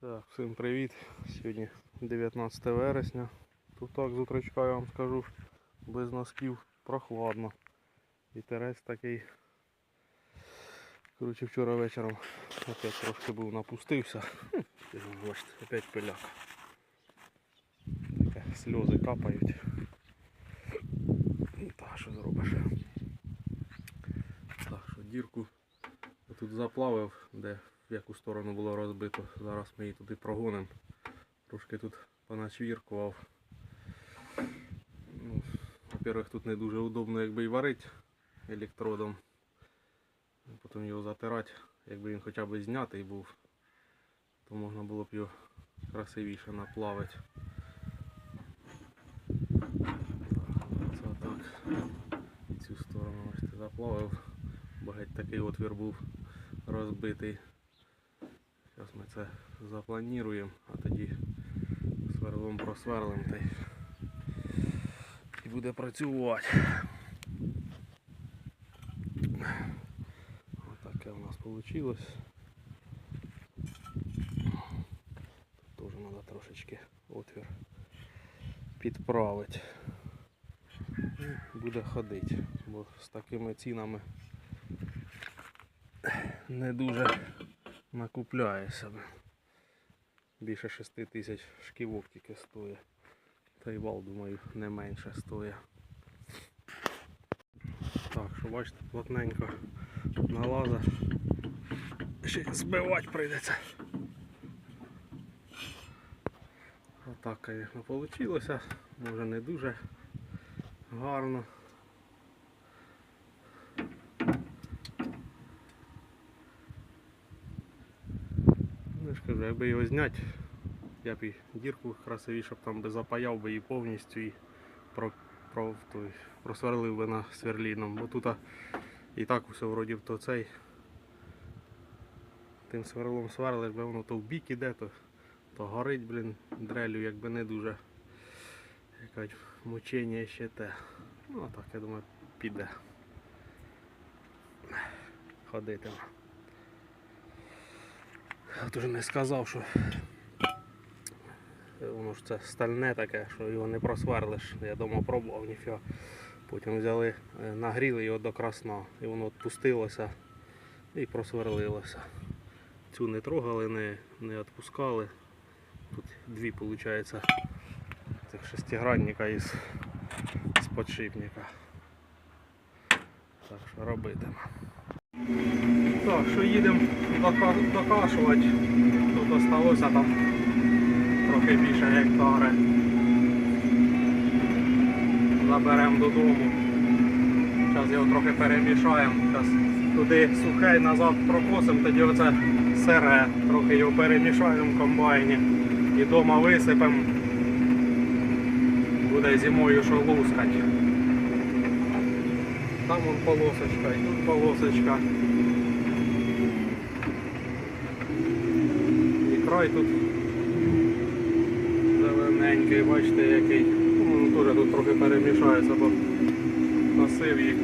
Так, всім привіт. Сьогодні 19 вересня. Тут так з утречка я вам скажу, без носків прохладно. Вітерець такий. Коротше, вчора вечором опять трошки був напустився. Бачите, опять пиляк. Таке сльози капають. Та що зробиш? Так, що дірку тут заплавив, де в яку сторону було розбито. Зараз ми її туди прогонимо. Трошки тут поначвіркував. Ну, Во-первых, тут не дуже удобно якби і варити електродом. Потім його затирати. Якби він хоча б знятий був, то можна було б його красивіше наплавити. Це так. Цю сторону бачите, заплавив. Бо геть такий отвір був розбитий. Ми це заплануємо, а тоді сверлом просверлим та й і буде працювати. Отаке у нас вийшло. Тут теж треба трошечки отвір підправити. І Буде ходити, бо з такими цінами не дуже накупляєшся. Більше 6 тисяч шківок тільки стоїть. Та й вал, думаю, не менше стоїть. Так, що бачите, плотненько налаза. Ще збивати прийдеться. Отак, звісно, вийшло. Може не дуже гарно. Ну, я ж кажу, якби його зняти, я б і дірку красивіше б там би запаяв би її повністю і про, про, той, просверлив би на сверліном. Бо тут і так все вроді то цей. Тим сверлом сверлиш, бо воно то в бік іде, то, то горить, блін, дрелю, якби не дуже. Якась мучення ще те. Ну а так, я думаю, піде. Ходитиме. Теж не сказав, що воно ж це стальне таке, що його не просверлиш. Я дома пробував, ніфіга. Потім взяли, е, нагріли його до красна і воно відпустилося і просверлилося. Цю не трогали, не, не відпускали. Тут дві, виходить, цих шестигранника із, з подшипника. Так що робитиме. Так, що їдемо докашувати. Тут осталося там трохи більше гектари. Заберемо додому. Зараз його трохи перемішаємо. Зараз туди сухе назад прокосимо, тоді оце сире. Трохи його перемішаємо в комбайні. І вдома висипемо. Буде зимою що лускать. Там вон полосочка, і тут полосочка. І край тут зелененький, бачите який. Ну, теж тут трохи перемішається, бо косив їх.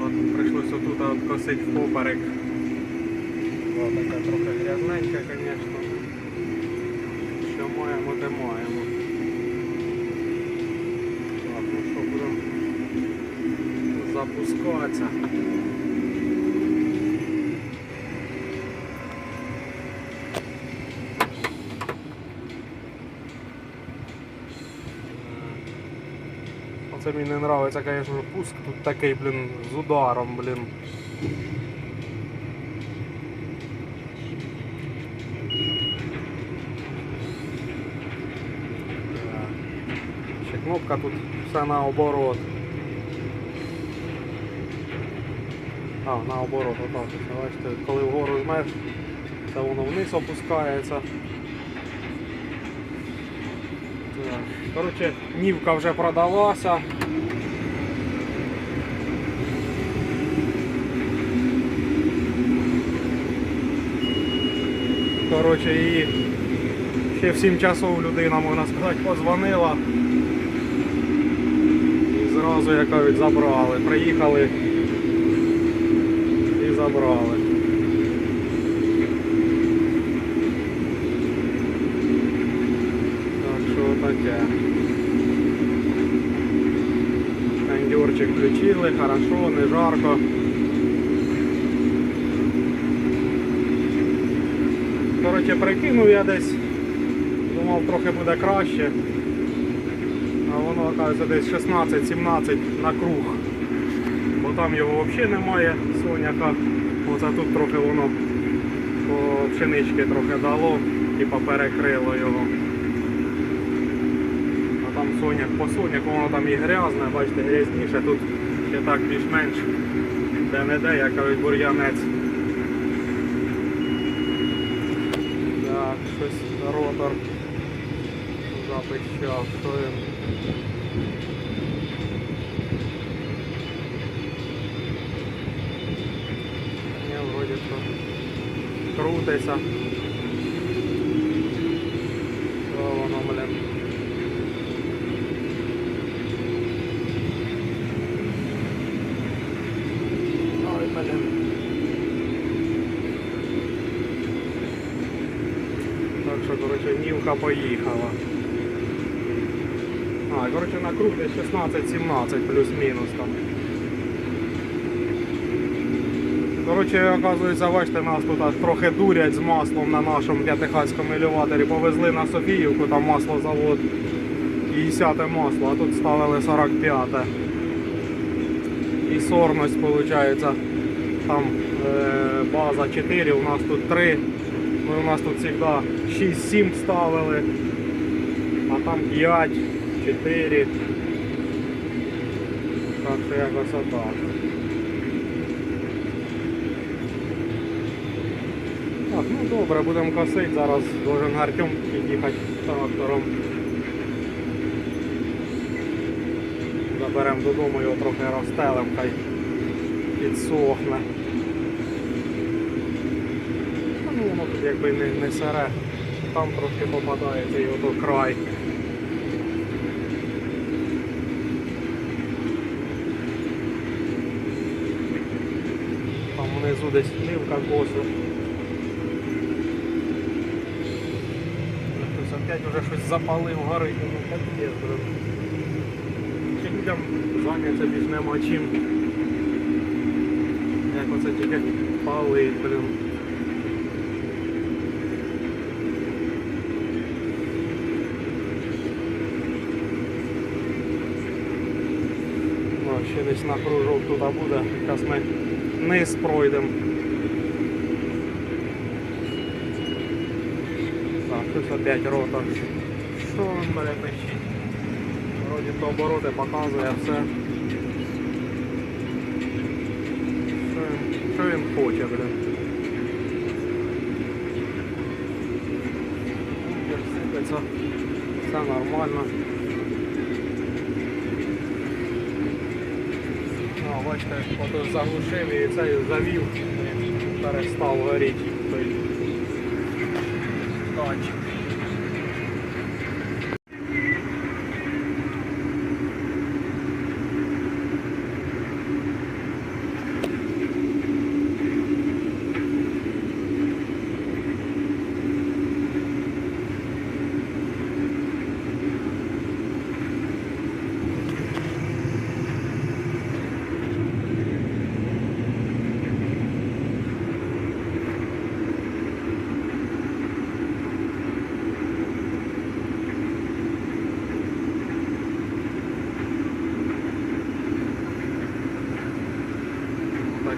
От прийшлося тут от косити впоперек. Була така трохи грязненька, звісно. Що маємо, те маємо. Так, ну що, будемо запускатися. Оце мені не подобається, звісно, пуск тут такий, блін, з ударом, блін. Ще кнопка тут все наоборот. А, наоборот, отак. Бачите, коли вгору жмеш, це воно вниз опускається. Так. Коротше, нівка вже продалася. Коротше, її ще в 7 часов людина, можна сказати, подзвонила. І зразу, як кажуть, забрали. Приїхали і забрали. таке. Кондюрчик хорошо, не жарко. Коротше, прикинув я десь, думав трохи буде краще. А воно оказується десь 16-17 на круг. Бо там його взагалі немає, соняка. Оце тут трохи воно по пшенички трохи дало, типа перекрило його. А там соняк по соняку, воно там і грязне, бачите, грязніше, тут ще так більш-менш де-не-де, як кажуть, бур'янець. Так, щось ротор запищав, що він. Ні, вроді що крутиться. Що воно, блин. Ой, блин. Так що, коротше, нівка поїхала. А, коротше, на круг десь 16-17 плюс-мінус там. Коротше, оказується, бачите, нас тут аж трохи дурять з маслом на нашому п'ятихатському елеваторі. Повезли на Софіївку, там маслозавод 50 масло, а тут ставили 45. І сорність, виходить, там е, база 4, у нас тут 3. Ми у нас тут завжди 6-7 ставили, а там 5, 4. Так що якось отак. Так, ну добре, будемо косити. Зараз должен Артем під'їхати трактором. Заберемо додому його трохи розстелимо, хай підсохне. Ну, воно тут якби не, не сире. Там трошки попадається і ото край. Там внизу десь нивка косу. Хтось опять уже щось запалив, горить, ну капець, блин. Чи людям зайнятися більш нема чим. Як оце тільки палить, блин. Ну, ще десь на кружок туди буде, якраз ми низ пройдемо. Так, тут опять ротор. Що він мене пищить? Вроді то обороти показує все. Що він, хоче, блин? Все нормально. А, бачите, ото заглушив і цей завів, перестав горіти той датчик.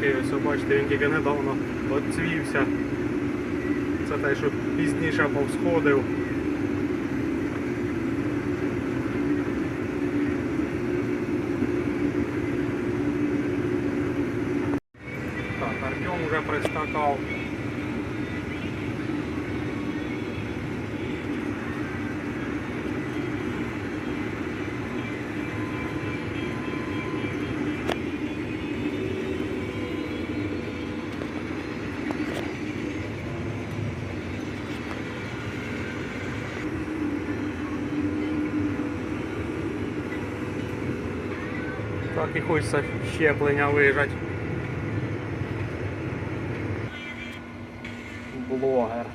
Такий ось, бачите, він тільки недавно оцвівся. Це те, що пізніше повсходив. Так, Артем вже прискакав. Так і хочеться щеплення вижать. Блогер.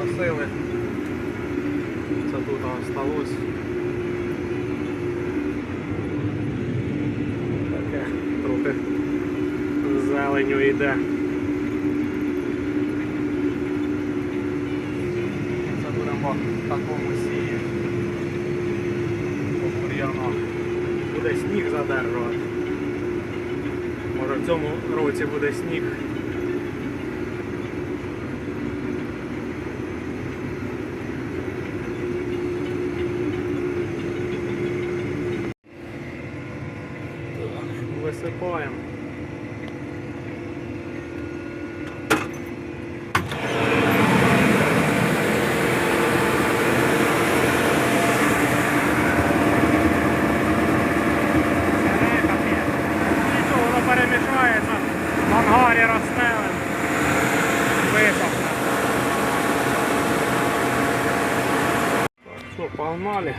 Покосили. Це тут осталось. Таке трохи зеленю йде. Це будемо по такому сії. По. Буде сніг задержувати. Може в цьому році буде сніг. Так, Висипаємо. Нічого, воно перемішається, в ангарі розстелим, висохне. Так, що, погнали.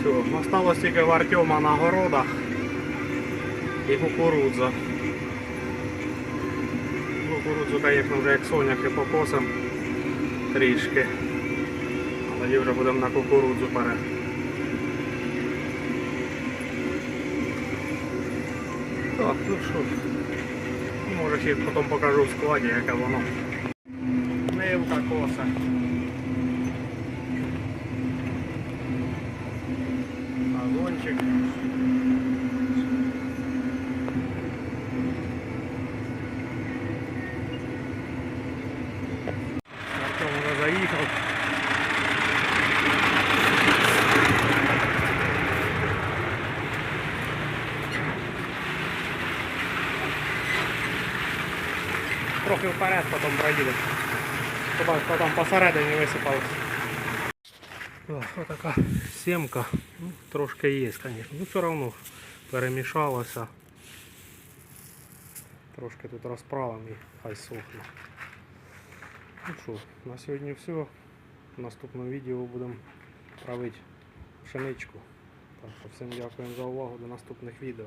Все, осталось тільки в Артема на городах і кукурудза. Кукурудзу, звісно, вже як соняхи покосим трішки. А тоді вже будемо на кукурудзу пере. Так, ну що, ну, може ще потім покажу в складі, яке воно. Нивка коса. Агончик. вперед, потім проїдемо. Потім, потім посередині висипалось. Так, отака сімка. Ну, трошки є, звісно. Ну все одно перемішалося. Трошки тут розправимо і хай сохне. Ну що, на сьогодні все. В наступному відео будемо правити пшеничку. Так що всім дякуємо за увагу. До наступних відео.